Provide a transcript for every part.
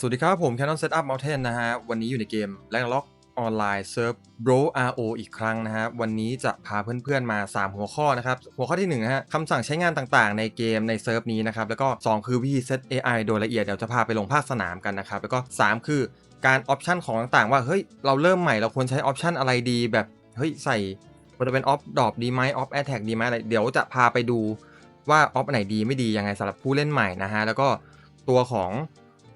สวัสดีครับ ผม Canon Setup Mountain นะฮะ วันนี้อยู่ในเกม r a g n a r o k ออนไลน์เซิร์ฟ Bro RO อีกครั้งนะฮะ วันนี้จะพาเพื่อนๆมา 3 หัวข้อนะครับ หัวข้อที่1นะฮะคำสั่งใช้งานต่างๆ ในเกมในเซิร์ฟนี้นะครับ แล้วก็ 2 คือวิธีเซต AI โดยละเอียด เดี๋ยวจะพาไปลงภาคสนามกันนะครับ แล้วก็ 3 คือการออปชันของต่างๆ ว่า เฮ้ย เราเริ่มใหม่เราควรใช้ออปชันอะไรดีแบบ เฮ้ย ใส่มันจะเป็นออฟดอปดีไหมออฟแอ t แท็กดีไหมอะไร เดี๋ยวจะพาไปดูว่าออฟไหนดีไม่ดียังไงสำหรับผู้เล่นใหม่นะฮะ แล้วก็ตัวของ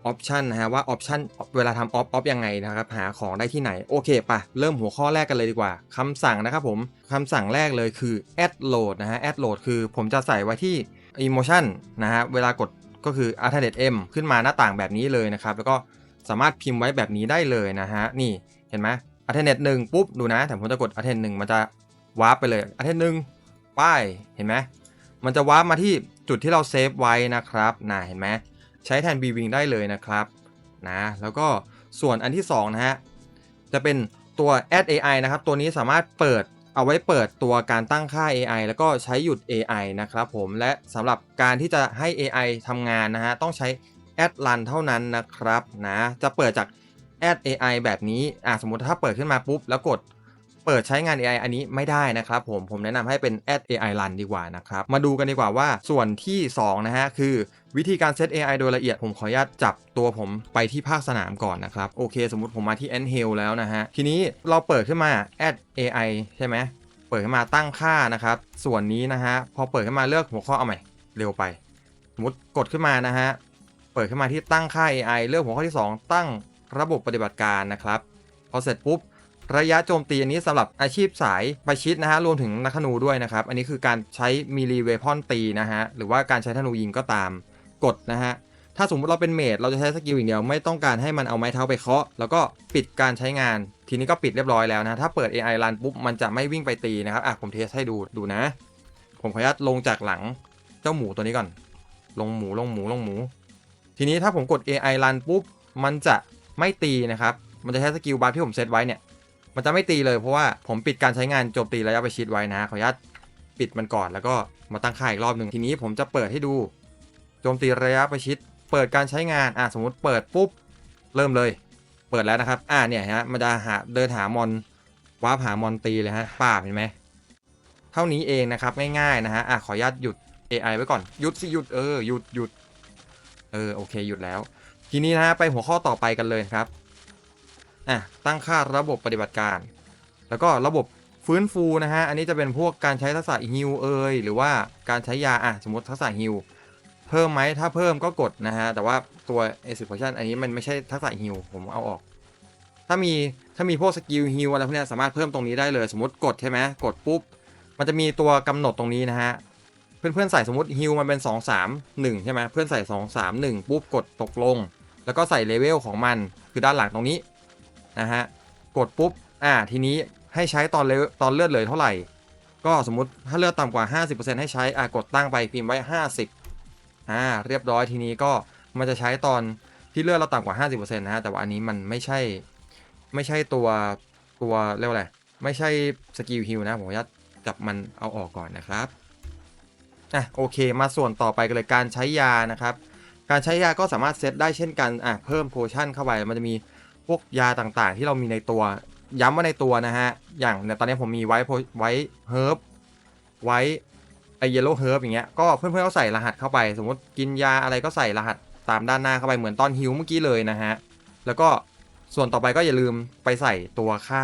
ออปชันนะฮะว่าออปชันเวลาทำออฟออฟยังไงนะครับ หาของได้ที่ไหน โอเคปะเริ่มหัวข้อแรกกันเลยดีกว่าคำสั่งนะครับผมคำสั่งแรกเลยคือ add load นะฮะ add load คือผมจะใส่ไว้ที่ emotion นะฮะเวลากดก็คือ alternate m ขึ้นมาหน้าต่างแบบนี้เลยนะครับ แล้วก็สามารถพิมพ์ไว้แบบนี้ได้เลยนะฮะ นี่เห็นไหม alternate หนึ่งปุ๊บดูนะ แต่ผมจะกด alternate หนึ่งมันจะวาร์ปไปเลย alternate หนึ่งป้ายเห็นไหมมันจะวาร์ปมาที่จุดที่เราเซฟไว้นะครับนะเห็นไหม ใช้แทน b w i n g ได้เลยนะครับนะแล้วก็ส่วนอันที่2นะฮะจะเป็นตัว add AI นะครับ ตัวนี้สามารถเปิดเอาไว้เปิดตัวการตั้งค่า AI แล้วก็ใช้หยุด AI นะครับผมและสำหรับการที่จะให้ AI ทำงานนะฮะต้องใช้ add run เท่านั้นนะครับนะจะเปิดจาก add AI แบบนี้อะสมมติถ้าเปิดขึ้นมาปุ๊บแล้วกดเปิดใช้งาน AI อันนี้ไม่ได้นะครับผมผมแนะนำให้เป็น add AI run ดีกว่านะครับมาดูกันดีกว่าว่าส่วนที่ 2 นะฮะคือ วิธีการเซต AI โดยละเอียดผมขออนุญาตจับตัวผมไปที่ภาคสนามก่อนนะครับ โอเค สมมติผมมาที่ Anhill แล้วนะฮะ ทีนี้เราเปิดขึ้นมา add AI ใช่ไหมเปิดขึ้นมาตั้งค่านะครับ ส่วนนี้นะฮะ พอเปิดขึ้นมาเลือกหัวข้อเอาใหม่เร็วไป สมมติกดขึ้นมานะฮะ เปิดขึ้นมาที่ตั้งค่า AI เลือกหัวข้อที่ 2 ตั้งระบบปฏิบัติการนะครับ พอเสร็จปุ๊บระยะโจมตีอันนี้สำหรับอาชีพสายประชิดนะฮะ รวมถึงนักธนูด้วยนะครับ อันนี้คือการใช้มีรีเวพอนตีนะฮะ หรือว่าการใช้ธนูยิงก็ตาม กดนะฮะ ถ้าสมมติเราเป็นเมดเราจะใช้สกิลอย่างเดียวไม่ต้องการให้มันเอาไม้เท้าไปเคาะ แล้วก็ปิดการใช้งาน ทีนี้ก็ปิดเรียบร้อยแล้วนะ ถ้าเปิด AI รันปุ๊บมันจะไม่วิ่งไปตีนะครับอะผมเทสให้ดูดูนะ ผมขออนุญาตลงจากหลังเจ้าหมูตัวนี้ก่อน ลงหมูลงหมูลงหมู ทีนี้ถ้าผมกด AI รันปุ๊บมันจะไม่ตีนะครับ มันจะใช้สกิลบาร์ที่ผมเซตไว้เนี่ย มันจะไม่ตีเลยเพราะว่าผมปิดการใช้งานโจมตีระยะประชิดไว้นะขออนุญาตปิดมันก่อนแล้วก็มาตั้งค่าอีกรอบหนึ่งทีนี้ผมจะเปิดให้ดู โจมตีระยะประชิด เปิดการใช้งาน อะสมมติเปิดปุ๊บ เริ่มเลย เปิดแล้วนะครับ อะเนี่ยฮะ มันจะหาเดินหามอนวาร์ปหามอนตีเลยฮะป้าเห็นไหม เท่านี้เองนะครับ ง่ายๆนะฮะ อะขออนุญาตหยุด AI ไว้ก่อน หยุดสิหยุด เออ หยุดหยุด เออ โอเค หยุดแล้ว ทีนี้นะฮะ ไปหัวข้อต่อไปกันเลยครับ อะ ตั้งค่าระบบปฏิบัติการ แล้วก็ระบบฟื้นฟูนะฮะ อันนี้จะเป็นพวกการใช้ทักษะฮิลเอยหรือว่าการใช้ยา อะ สมมติทักษะฮิล เพิ่มไหมถ้าเพิ่มก็กดนะฮะ แต่ว่าตัว a s i d potion อันนี้มันไม่ใช่ทักษะฮิลผมเอาออก ถ้ามีถ้ามีพวกสกิลฮิลอะไรพวกนี้สามารถเพิ่มตรงนี้ได้เลย สมมติกดใช่ไหมกดปุ๊บ มันจะมีตัวกำหนดตรงนี้นะฮะ เพื่อนๆใส่สมมติฮิลมันเป็น 2 3 1 ใช่ไหมเพื่อนใส่ 2 3 1 ปุ๊บกดตกลง แล้วก็ใส่เลเวลของมันคือด้านหลังตรงนี้นะฮะกดปุ๊บอ่าทีนี้ให้ใช้ตอนเลตอนเลือดเลยเท่าไหร่ ก็สมมติถ้าเลือดต่ำกว่า 50%ให้ใช้อ่ากดตั้งไปพิมพ์ไว้ 50 อ่าเรียบร้อยทีนี้ก็มันจะใช้ตอนที่เลือดเราต่ำกว่า 50%นะฮะแต่ว่าอันนี้มันไม่ใช่ไม่ใช่ตัวตัวเรียกว่าอะไรไม่ใช่สกิลฮิลนะผมจะจับมันเอาออกก่อนนะครับอะโอเคมาส่วนต่อไปกันเลยการใช้ยานะครับการใช้ยาก็สามารถเซตได้เช่นกันอะเพิ่มโพชั่นเข้าไปมันจะมีพวกยาต่างๆ ที่เรามีในตัวย้ำว่าในตัวนะฮะอย่างตอนนี้ผมมีไว้ไว้เฮิร์บไว้ ไอเยลโล่เฮิร์บอย่างเงี้ยก็เพื่อนๆก็ใส่รหัสเข้าไป สมมติกินยาอะไรก็ใส่รหัสตามด้านหน้าเข้าไปเหมือนตอนฮิวเมื่อกี้เลยนะฮะ แล้วก็ส่วนต่อไปก็อย่าลืมไปใส่ตัวค่า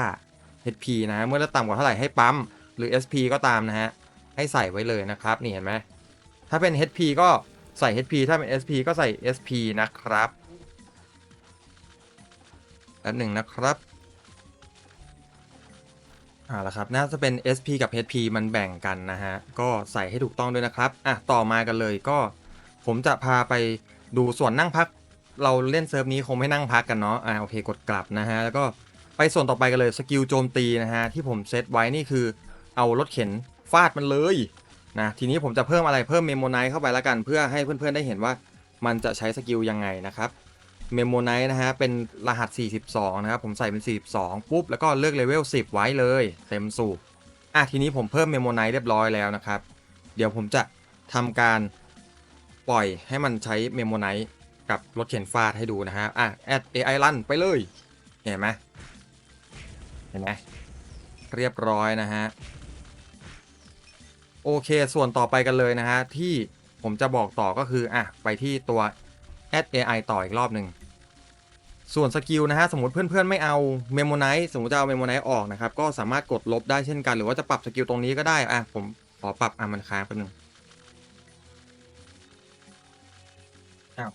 HP นะฮะเมื่อต่ำกว่าเท่าไหร่ให้ปั๊ม หรือ SP ก็ตามนะฮะ ให้ใส่ไว้เลยนะครับ นี่เห็นไหมถ้าเป็น HP ก็ใส่ HP ถ้าเป็น SP ก็ใส่ SP นะครับแป๊บหนึ่งนะครับ อ่าละครับน่าจะเป็น SP กับ HP มันแบ่งกันนะฮะ ก็ใส่ให้ถูกต้องด้วยนะครับ อะ ต่อมากันเลยก็ผมจะพาไปดูส่วนนั่งพัก เราเล่นเซิร์ฟนี้คงไม่นั่งพักกันเนาะอ่าโอเคกดกลับนะฮะ แล้วก็ไปส่วนต่อไปกันเลยสกิลโจมตีนะฮะ ที่ผมเซตไว้นี่คือเอารถเข็นฟาดมันเลยนะทีนี้ผมจะเพิ่มอะไรเพิ่มเมมโมไนท์เข้าไปแล้วกัน เพื่อให้เพื่อนๆได้เห็นว่ามันจะใช้สกิลยังไงนะครับ เมโมไนท์นะฮะ เป็นรหัส 42 นะครับ ผมใส่เป็น 42 ปุ๊บ แล้วก็เลือกเลเวล 10 ไว้เลย เต็มสูบอะทีนี้ผมเพิ่มเมโมไนท์เรียบร้อยแล้วนะครับ เดี๋ยวผมจะทำการปล่อยให้มันใช้เมโมไนท์กับรถเข็นฟาดให้ดูนะฮะ อะแอด AI รันไปเลย เห็นไหมเห็นไหมเรียบร้อยนะฮะ โอเคส่วนต่อไปกันเลยนะฮะ ที่ผมจะบอกต่อก็คือ อะ ไปที่ตัว add AI ต่ออีกรอบหนึ่งส่วนสกิลนะฮะสมมติเพื่อนๆไม่เอา Memonize สมมติจะเอา Memonize ออกนะครับ ก็สามารถกดลบได้เช่นกัน หรือว่าจะปรับสกิลตรงนี้ก็ได้ อะ ผมขอปรับอะมันค้างแป๊บนึงอ้าว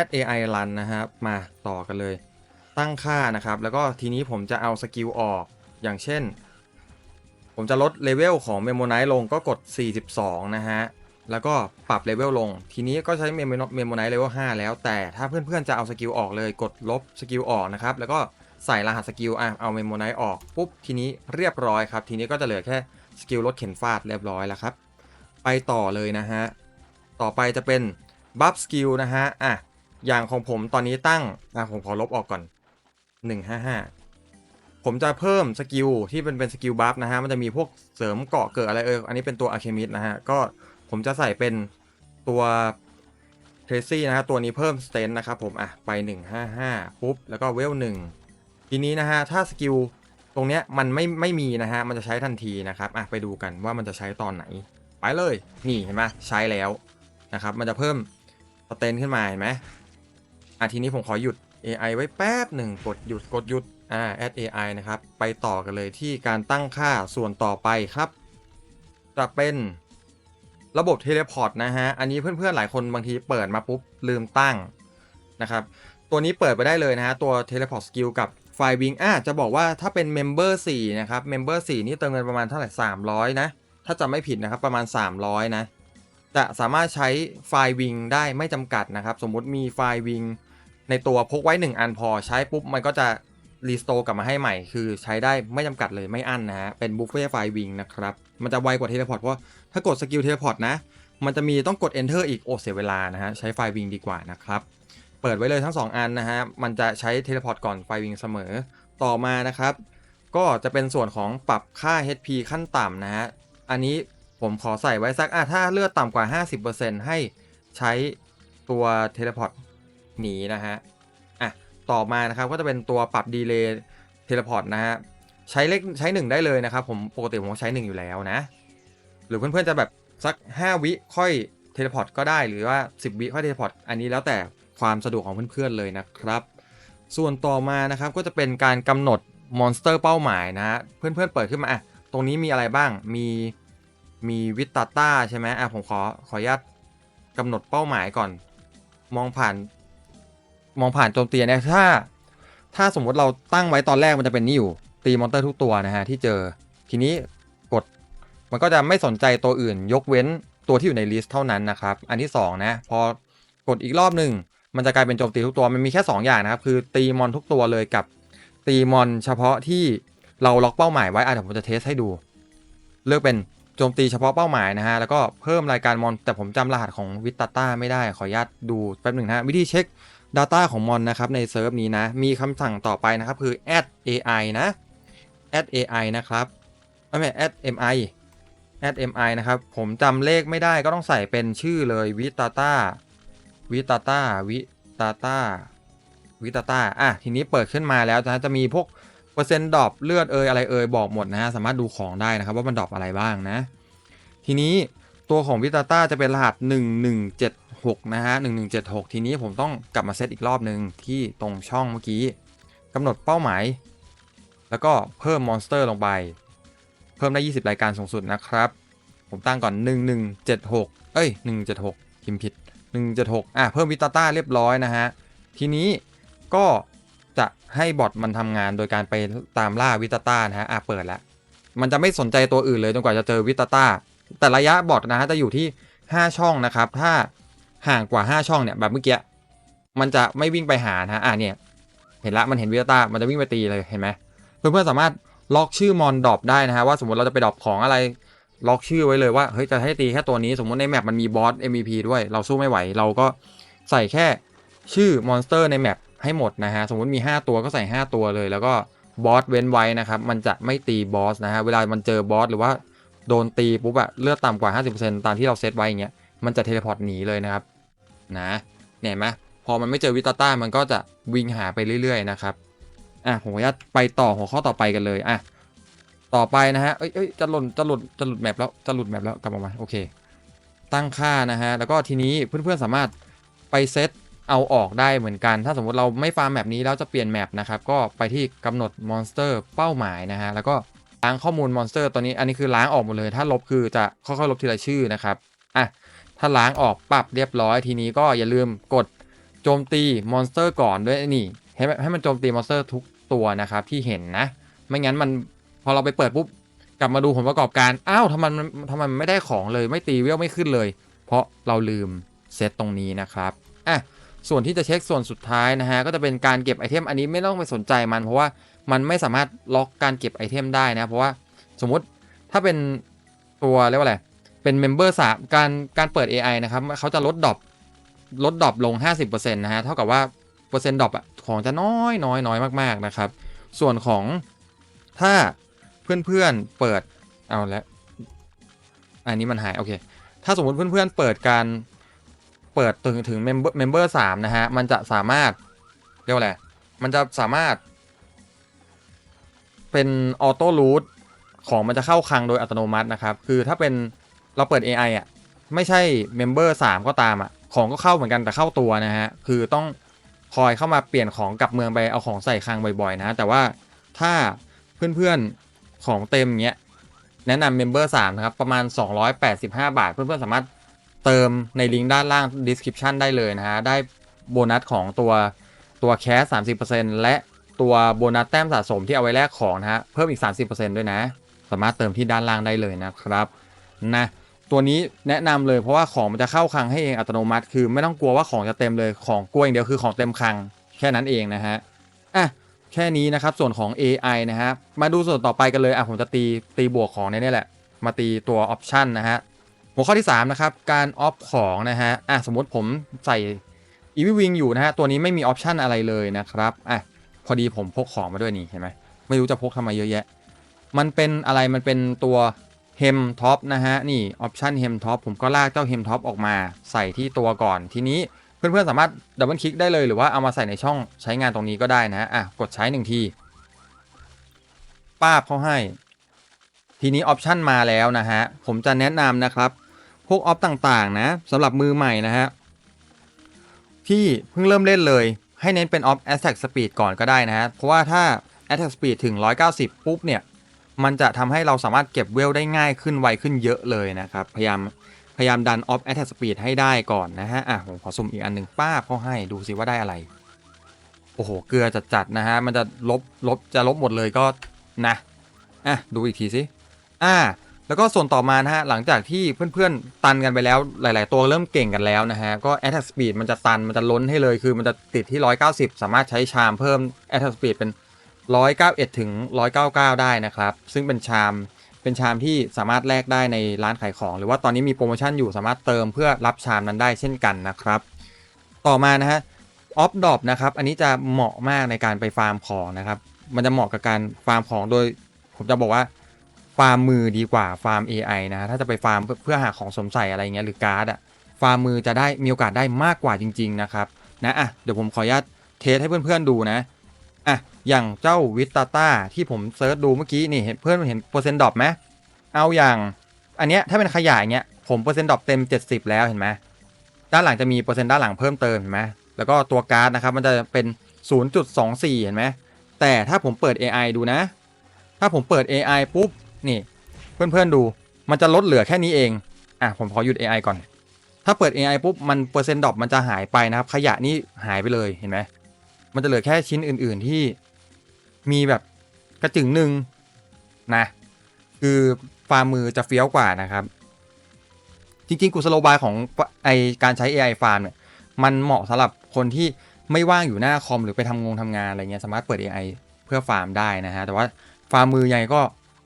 add AI run นะครับ มาต่อกันเลย ตั้งค่านะครับ แล้วก็ทีนี้ผมจะเอาสกิลออก อย่างเช่น ผมจะลดเลเวลของ Memonize ลงก็กด 42 นะฮะ แล้วก็ปรับเลเวลลง ทีนี้ก็ใช้ Memonize เลเวล5แล้ว แต่ถ้าเพื่อนๆจะเอาสกิลออกเลยกดลบสกิลออกนะครับ แล้วก็ใส่รหัสสกิลอะเอา Memonize ออกปุ๊บทีนี้เรียบร้อยครับ ทีนี้ก็จะเหลือแค่สกิลลดเข็นฟาดเรียบร้อยแล้วครับ ไปต่อเลยนะฮะ ต่อไปจะเป็นบัฟสกิลนะฮะ อะ อย่างของผมตอนนี้ตั้ง อะ ผมขอลบออกก่อน 155 ผมจะเพิ่มสกิลที่เป็นเป็นสกิลบัฟนะฮะ มันจะมีพวกเสริมเกาะเกิดอะไรเออ อันนี้เป็นตัวอะเคมิดนะฮะ ก็ผมจะใส่เป็นตัวเทรซี่นะฮะ ตัวนี้เพิ่มสเตนนะครับผม อะ ไป 155 ปุ๊บ แล้วก็เวล1ทีนี้นะฮะ ถ้าสกิลตรงเนี้ยมันไม่ไม่มีนะฮะ มันจะใช้ทันทีนะครับ อะ ไปดูกันว่ามันจะใช้ตอนไหน ไปเลย นี่เห็นไหมใช้แล้วนะครับ มันจะเพิ่มสเตนขึ้นมาเห็นไหมอะทีนี้ผมขอหยุด AI ไว้แป๊บหนึ่งกดหยุดกดหยุด อ่า add AI นะครับ ไปต่อกันเลยที่การตั้งค่าส่วนต่อไปครับ จะเป็นระบบเทเลพอร์ตนะฮะ อันนี้เพื่อนๆ หลายคนบางทีเปิดมาปุ๊บ ลืมตั้งนะครับ ตัวนี้เปิดไปได้เลยนะฮะ ตัวเทเลพอร์ตสกิลกับไฟวิงอะจะบอกว่าถ้าเป็นเมมเบอร์4นะครับเมมเบอร์4นี่เติมเงินประมาณเท่าไหร่300 นะ ถ้าจำไม่ผิดนะครับ ประมาณ 300 นะ จะสามารถใช้ไฟวิงได้ไม่จำกัดนะครับ สมมุติมีไฟวิงในตัวพกไว้ 1 อันพอใช้ปุ๊บมันก็จะ รีสโตร์กลับมาให้ใหม่ คือใช้ได้ไม่จำกัดเลยไม่อั้นนะฮะ เป็นบุฟเฟ่ไฟวิงนะครับ มันจะไวกว่าเทเลพอร์ตเพราะถ้ากดสกิลเทเลพอร์ตนะ มันจะมีต้องกด enter อีกโอเสียเวลานะฮะ ใช้ไฟวิงดีกว่านะครับ เปิดไว้เลยทั้ง 2 อันนะฮะ มันจะใช้เทเลพอร์ตก่อนไฟวิงเสมอ ต่อมานะครับ ก็จะเป็นส่วนของปรับค่า HP ขั้นต่ำนะฮะ อันนี้ผมขอใส่ไว้สักอะถ้าเลือดต่ำกว่า 50%ให้ใช้ตัวเทเลพอร์ตหนีนะฮะ ต่อมานะครับก็จะเป็นตัวปรับดีเลย์เทเลพอร์ตนะฮะใช้เลขใช้ 1 ได้เลยนะครับ ผมปกติผมใช้ 1 อยู่แล้วนะ หรือเพื่อนๆจะแบบสัก 5 วิค่อยเทเลพอร์ตก็ได้หรือว่า 10 วิค่อยเทเลพอร์ตอันนี้แล้วแต่ความสะดวกของเพื่อนๆเลยนะครับ ส่วนต่อมานะครับก็จะเป็นการกำหนดมอนสเตอร์เป้าหมายนะฮะเพื่อนๆเปิดขึ้นมาอะตรงนี้มีอะไรบ้างมีมีวิตาต้าใช่ไหมอะผมขอขออนุญาตกำหนดเป้าหมายก่อน มองผ่าน มองผ่านโจมตีเนี่ยถ้า ถ้าสมมติเราตั้งไว้ตอนแรกมันจะเป็นนี่อยู่ ตีมอนเตอร์ทุกตัวนะฮะที่เจอ ทีนี้กดมันก็จะไม่สนใจตัวอื่น ยกเว้นตัวที่อยู่ในลิสต์เท่านั้นนะครับ อันที่สองนะ พอกดอีกรอบหนึ่งมันจะกลายเป็นโจมตีทุกตัวมันมีแค่ 2 อย่างนะครับ คือตีมอนทุกตัวเลยกับตีมอนเฉพาะที่เราล็อกเป้าหมายไว้อะเดี๋ยวผมจะเทสให้ดู เลือกเป็น โจมตีเฉพาะเป้าหมายนะฮะ แล้วก็เพิ่มรายการมอน แต่ผมจำรหัสของวิตาต้าไม่ได้ ขออนุญาตดูแป๊บหนึ่งนะฮะ วิธีเช็ค Data ของมอนนะครับในเซิร์ฟนี้นะ มีคำสั่งต่อไปนะครับ คือ add AI นะ add AI นะครับไม่ใช่ add MI add MI นะครับ ผมจำเลขไม่ได้ก็ต้องใส่เป็นชื่อเลยวิตาต้าวิตาต้าวิตาต้าวิตาต้าอะทีนี้เปิดขึ้นมาแล้วนะจะมีพวก เปอร์เซ็นต์ดรอปเลือดเอยอะไรเอยบอกหมดนะฮะสามารถดูของได้นะครับว่ามันดรอปอะไรบ้างนะ ทีนี้ตัวของวิตาต้าจะเป็นรหัส 1176 นะฮะ 1176 ทีนี้ผมต้องกลับมาเซตอีกรอบหนึ่งที่ตรงช่องเมื่อกี้กำหนดเป้าหมาย แล้วก็เพิ่มมอนสเตอร์ลงไป เพิ่มได้ 20 รายการสูงสุดนะครับ ผมตั้งก่อน 1176 เอ้ย 176พิมพ์ผิด 176 อะ เพิ่มวิตาต้าเรียบร้อยนะฮะ ทีนี้ก็ จะให้บอทมันทำงานโดยการไปตามล่าวิตาต้านะฮะอะเปิดแล้ว มันจะไม่สนใจตัวอื่นเลยจนกว่าจะเจอวิตาต้า แต่ระยะบอทนะฮะจะอยู่ที่ 5 ช่องนะครับ ถ้าห่างกว่า 5 ช่องเนี่ยแบบเมื่อกี้มันจะไม่วิ่งไปหานะฮะอะเนี่ยเห็นละมันเห็นวิตาต้ามันจะวิ่งไปตีเลยเห็นไหมเพื่อนๆสามารถล็อกชื่อมอนดรอปได้นะฮะว่าสมมติเราจะไปดรอปของอะไรล็อกชื่อไว้เลยว่าเฮ้ยจะให้ตีแค่ตัวนี้สมมติในแมปมันมีบอส MVP ด้วยเราสู้ไม่ไหว เราก็ใส่แค่ชื่อมอนสเตอร์ในแมป ให้หมดนะฮะ สมมติมี 5 ตัวก็ใส่ 5 ตัวเลย แล้วก็บอสเว้นไว้นะครับ มันจะไม่ตีบอสนะฮะ เวลามันเจอบอสหรือว่าโดนตีปุ๊บอะเลือดต่ำกว่า 50%ตามที่เราเซตไว้อย่างเงี้ย มันจะเทเลพอร์ตหนีเลยนะครับ นะเนี่ยเห็นไหมพอมันไม่เจอวิตาต้ามันก็จะวิ่งหาไปเรื่อยๆนะครับอะผมขออนุญาตไปต่อหัวข้อต่อไปกันเลยอะต่อไปนะฮะเอ้ยเอ้ยจะหล่นจะหลุดจะหลุดแมปแล้วจะหลุดแมปแล้วกลับมาใหม่โอเค ตั้งค่านะฮะแล้วก็ทีนี้เพื่อนๆสามารถไปเซต เอาออกได้เหมือนกัน ถ้าสมมติเราไม่ฟาร์มแมปนี้แล้วจะเปลี่ยนแมปนะครับ ก็ไปที่กำหนดมอนสเตอร์เป้าหมายนะฮะ แล้วก็ล้างข้อมูลมอนสเตอร์ตัวนี้ อันนี้คือล้างออกหมดเลย ถ้าลบคือจะค่อยๆลบทีละชื่อนะครับ อะ ถ้าล้างออกปรับเรียบร้อย ทีนี้ก็อย่าลืมกดโจมตีมอนสเตอร์ก่อนด้วยนี่ให้ให้มันโจมตีมอนสเตอร์ทุกตัวนะครับที่เห็นนะ ไม่งั้นมันพอเราไปเปิดปุ๊บกลับมาดูผลประกอบการ อ้าวทำไมมันทำไมมันไม่ได้ของเลย ไม่ตีเวลไม่ขึ้นเลย เพราะเราลืมเซตตรงนี้นะครับ อะ ส่วนที่จะเช็คส่วนสุดท้ายนะฮะก็จะเป็นการเก็บไอเทมอันนี้ไม่ต้องไปสนใจมัน เพราะว่ามันไม่สามารถล็อกการเก็บไอเทมได้นะเพราะว่าสมมุติถ้าเป็นตัวเรียกว่าอะไรเป็นเมมเบอร์สามการการเปิด AI นะครับเขาจะลดดรอปลดดรอปลง 50%นะฮะเท่ากับว่าเปอร์เซ็นต์ดรอปอะของจะน้อยน้อยน้อยมากๆนะครับ ส่วนของถ้าเพื่อนๆเปิดเอาล้วอันนี้มันหายโอเคถ้าสมมติเพื่อนๆเปิดการ เปิดถึงถึงเมมเบอร์เมมเบอร์สามนะฮะ มันจะสามารถเรียกว่าอะไร มันจะสามารถ เป็นออโต้รูทของมันจะเข้าคลังโดยอัตโนมัตินะครับ คือถ้าเป็นเราเปิด AI อะ ไม่ใช่เมมเบอร์สามก็ตามอะ ของก็เข้าเหมือนกันแต่เข้าตัวนะฮะ คือต้องคอยเข้ามาเปลี่ยนของกลับเมืองไปเอาของใส่คลังบ่อยๆ นะ แต่ว่าถ้าเพื่อนๆของเต็มเงี้ยแนะนำเมมเบอร์3นะครับ ประมาณ 285 บาท เพื่อนๆสามารถ เติมในลิงก์ด้านล่าง description ได้เลยนะฮะ ได้โบนัสของตัวตัวแคส 30%และตัวโบนัสแต้มสะสมที่เอาไว้แลกของนะฮะ เพิ่มอีก 30%ด้วยนะ สามารถเติมที่ด้านล่างได้เลยนะครับนะตัวนี้แนะนำเลยเพราะว่าของมันจะเข้าคลังให้เองอัตโนมัติ คือไม่ต้องกลัวว่าของจะเต็มเลยของกลัวอย่างเดียวคือของเต็มคลังแค่นั้นเองนะฮะอะแค่นี้นะครับส่วนของ AI นะฮะมาดูส่วนต่อไปกันเลยอะผมจะตีตีบวกของในนี่แหละ มาตีตัวออปชันนะฮะ หัวข้อที่3นะครับการออฟของนะฮะอะสมมติผมใส่อีวิวิงอยู่นะฮะตัวนี้ไม่มีออปชันอะไรเลยนะครับอะพอดีผมพกของมาด้วยนี่เห็นไหมไม่รู้จะพกทำไมเยอะแยะ มันเป็นอะไรมันเป็นตัวเฮมท็อปนะฮะนี่ออปชันเฮมท็อปผมก็ลากเจ้าเฮมท็อปออกมาใส่ที่ตัวก่อนทีนี้เพื่อนๆสามารถดับเบิลคลิกได้เลยหรือว่าเอามาใส่ในช่องใช้งานตรงนี้ก็ได้นะฮะอะกดใช้หนึ่งทีป้าบเขาให้ ทีนี้ออปชันมาแล้วนะฮะผมจะแนะนำนะครับ พวกออปต่างๆนะสำหรับมือใหม่นะฮะที่เพิ่งเริ่มเล่นเลย ให้เน้นเป็นออฟ attack speed ก่อนก็ได้นะฮะเพราะว่าถ้า attack speed ถึง 190 ปุ๊บเนี่ยมันจะทำให้เราสามารถเก็บเวลได้ง่ายขึ้นไวขึ้นเยอะเลยนะครับ พยายามพยายามดัน off attack speed ให้ได้ก่อนนะฮะ อะ ผมขอสุ่มอีกอันหนึ่งป้าเขาให้ดูสิว่าได้อะไร โอ้โห เกลือจัดๆนะฮะ มันจะลบลบจะลบหมดเลยก็นะ อะ ดูอีกทีสิ อ่า แล้วก็ส่วนต่อมานะฮะหลังจากที่เพื่อนๆตันกันไปแล้วหลาย ๆ ตัวเริ่มเก่งกันแล้วนะฮะก็ attack speed มันจะตันมันจะล้นให้เลยคือมันจะติดที่ 190 สามารถใช้ชามเพิ่ม attack speed เป็น 191 ถึง 199 ได้นะครับ ซึ่งเป็นชามเป็นชามที่สามารถแลกได้ในร้านขายของ หรือว่าตอนนี้มีโปรโมชั่นอยู่สามารถเติมเพื่อรับชามนั้นได้เช่นกันนะครับ ต่อมานะฮะออฟดอปนะครับอันนี้จะเหมาะมากในการไปฟาร์มของนะครับมันจะเหมาะกับการฟาร์มของโดย ผมจะบอกว่า ฟาร์มมือดีกว่าฟาร์ม AI นะฮะถ้าจะไปฟาร์มเพื่อหาของสมใส่อะไรเงี้ยหรือการ์ดอะฟาร์มมือจะได้มีโอกาสได้มากกว่าจริง ๆ นะครับนะอะเดี๋ยวผมขออนุญาตเทสให้เพื่อนๆดูนะอะอย่างเจ้าวิตาต้าที่ผมเซิร์ชดูเมื่อกี้นี่เห็นเพื่อนเห็นเปอร์เซ็นต์ดรอปไหมเอาอย่างอันเนี้ยถ้าเป็นขยายเงี้ยผมเปอร์เซ็นต์ดรอปเต็ม 70 แล้วเห็นไหมด้านหลังจะมีเปอร์เซ็นต์ด้านหลังเพิ่มเติมเห็นไหมแล้วก็ตัวการ์ดนะครับมันจะเป็น 0.24 เห็นไหมแต่ถ้าผมเปิด AI ดูนะ ถ้าผมเปิด AI ปุ๊บ นี่ เพื่อนๆดู มันจะลดเหลือแค่นี้เอง อะผมขอหยุด AI ก่อน ถ้าเปิด AI ปุ๊บ มันเปอร์เซ็นต์ดรอปมันจะหายไปนะครับ ขยะนี่หายไปเลยเห็นไหม มันจะเหลือแค่ชิ้นอื่นๆที่มีแบบกระจึงหนึ่งนะ คือฟาร์มมือจะเฟี้ยวกว่านะครับ จริงๆกุศโลบายของไอการใช้ AI ฟาร์มเนี่ย มันเหมาะสำหรับคนที่ไม่ว่างอยู่หน้าคอมหรือไปทำงงทำงานอะไรเงี้ยสามารถเปิด AI เพื่อฟาร์มได้นะฮะ แต่ว่าฟาร์มมือยังไงก็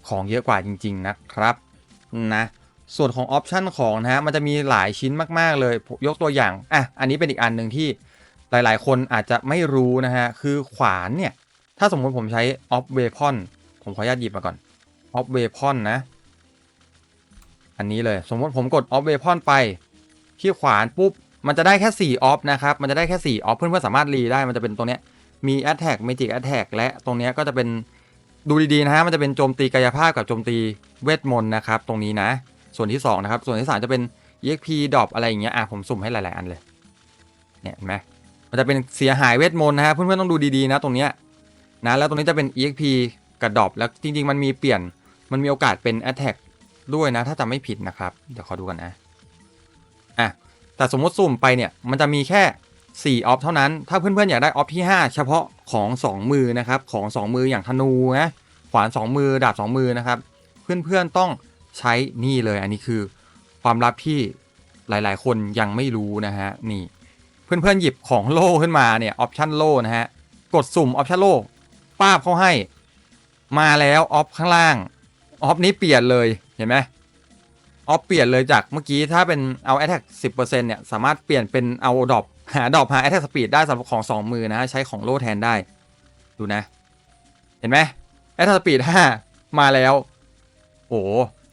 ของเยอะกว่าจริง ๆ นะครับนะส่วนของออปชันของนะฮะมันจะมีหลายชิ้นมาก ๆ เลยยกตัวอย่างอะอันนี้เป็นอีกอันหนึ่งที่หลาย ๆ คนอาจจะไม่รู้นะฮะคือขวานเนี่ย ถ้าสมมติผมใช้ off weapon ผมขออนุญาตหยิบมาก่อน off weapon นะ อันนี้เลยสมมติผมกด off weapon ไป ที่ขวานปุ๊บมันจะได้แค่4 off นะครับ มันจะได้แค่4 off เพื่อนๆสามารถรีได้ มันจะเป็นตัวเนี้ย มี attack magic attack และตรงเนี้ยก็จะเป็น ดูดีๆนะฮะมันจะเป็นโจมตีกายภาพกับโจมตีเวทมนต์นะครับตรงนี้นะ ส่วนที่2นะครับส่วนที่3จะเป็น exp drop อะไรอย่างเงี้ยอะผมสุ่มให้หลาย ๆ อันเลยเนี่ยเห็นไหมมันจะเป็นเสียหายเวทมนต์นะฮะเพื่อนๆต้องดูดีๆนะตรงเนี้ยนะแล้วตรงนี้จะเป็น exp กับ drop แล้วจริง ๆ มันมีเปลี่ยนมันมีโอกาสเป็น attack ด้วยนะ ถ้าจำไม่ผิดนะครับ เดี๋ยวขอดูกันนะอะแต่สมมติสุ่มไปเนี่ยมันจะมีแค่4ออฟเท่านั้น ถ้าเพื่อนๆอยากได้ออฟที่ 5 เฉพาะ ของ2มือนะครับของ2มืออย่างธนูนะขวาน2มือดาบ2มือนะครับเพื่อนๆต้องใช้นี่เลยอันนี้คือความลับที่หลายๆ คนยังไม่รู้นะฮะนี่เพื่อนๆหยิบของโล่ขึ้นมาเนี่ยออปชั่นโล่นะฮะกดสุ่มออปชั่นโล่ป้าบเข้าให้ มาแล้วออฟข้างล่างออฟนี้เปลี่ยนเลยเห็นไหมออฟเปลี่ยนเลยจากเมื่อกี้ถ้าเป็นเอา attack 10%เนี่ยสามารถเปลี่ยนเป็นเอาดอป หาดอปหา attack speed ได้สำหรับของ2มือนะใช้ของโล่แทนได้ ดูนะ เห็นไหม attack speed 5มาแล้วโอ้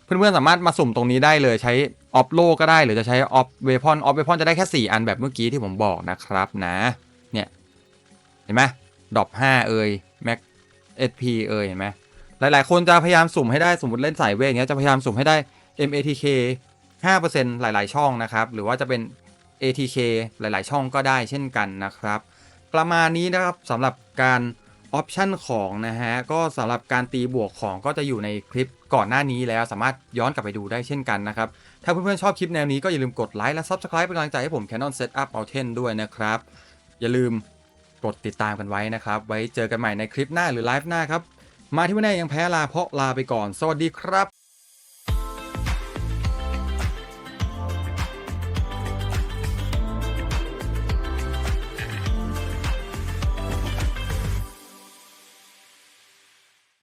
เพื่อนๆสามารถมาสุ่มตรงนี้ได้เลยใช้ออฟโลก็ได้หรือจะใช้ออฟเวพอนออฟเวพอนจะได้แค่ 4 อันแบบเมื่อกี้ที่ผมบอกนะครับนะ เนี่ย เห็นไหมดอป5เอ่ยแม็ก SP เอ่ยเห็นไหมหลายๆ คนจะพยายามสุ่มให้ได้สมมติเล่นสายเวทย่างเงี้ยจะพยายามสุ่มให้ได้ MATK 5%หลายๆ ช่องนะครับ หรือว่าจะเป็น ATK หลาย ๆ ช่องก็ได้เช่นกันนะครับ ประมาณนี้นะครับสำหรับการออปชันของนะฮะก็สำหรับการตีบวกของก็จะอยู่ในคลิปก่อนหน้านี้แล้วสามารถย้อนกลับไปดูได้เช่นกันนะครับ ถ้าเพื่อน ๆ ชอบคลิปแนวนี้ก็อย่าลืมกดไลค์และ Subscribe เป็นกำลังใจให้ผม Canon Setup Mountain ด้วยนะครับ อย่าลืมกดติดตามกันไว้นะครับ ไว้เจอกันใหม่ในคลิปหน้าหรือไลฟ์หน้าครับ มาที่วันนี้ยังแพ้ลาเพราะลาไปก่อน สวัสดีครับ